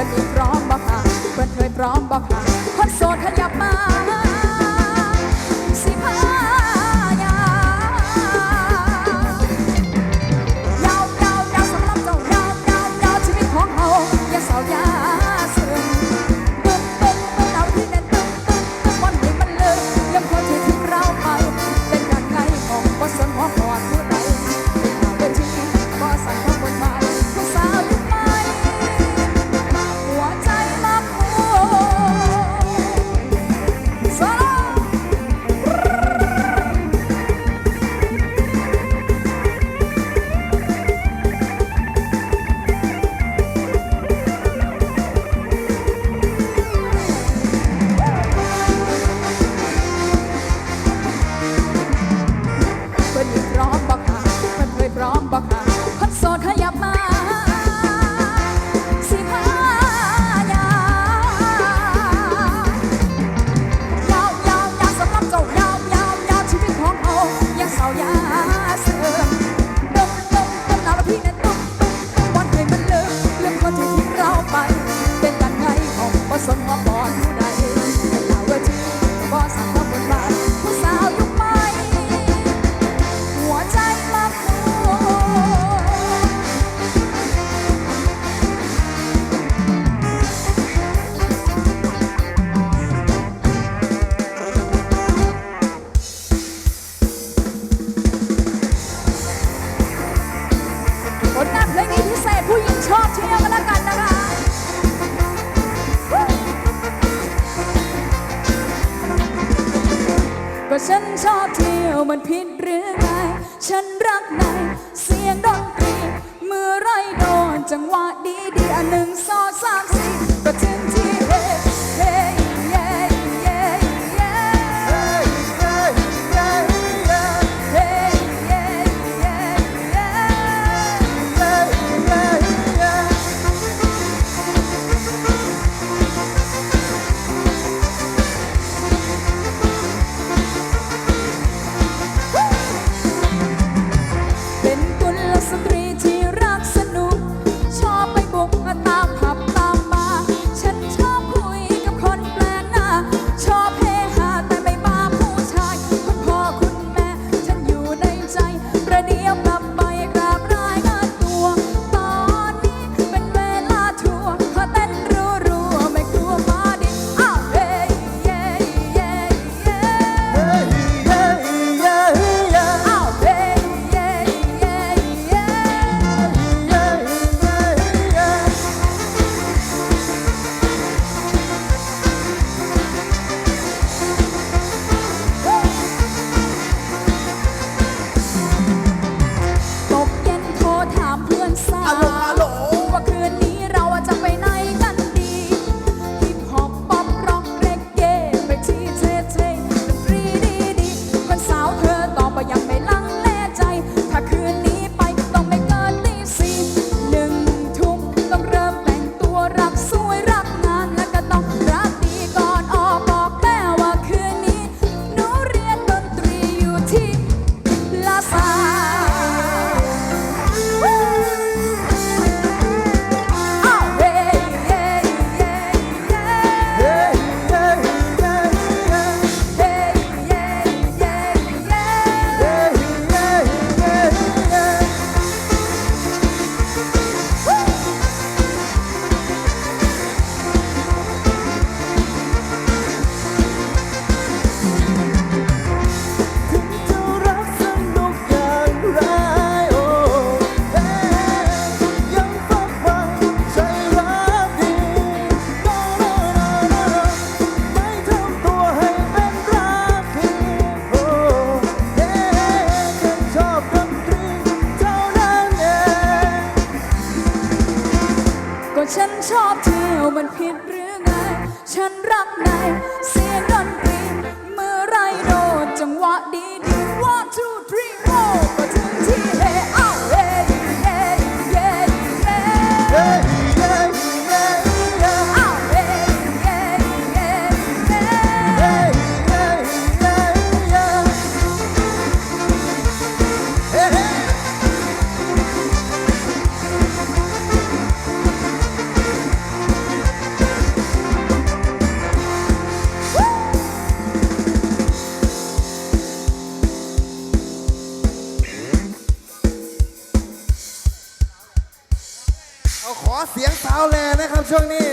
พิ่นอีพร้อมบ่ค่ะเพิ่นเคยพร้อมบ่ค่ะ ฉันชอบเที่ยวมันผิดหรือไง ฉันรักในเสียงดนตรี มือไรโดนจังหวะดีดีอันหนึ่งสองสามสี่ก็ถึง ฉันชอบเที่ยวมันผิดหรือไง ฉันรักในเสียงดนตรี เสียงสาวแลนะครับช่วงนี้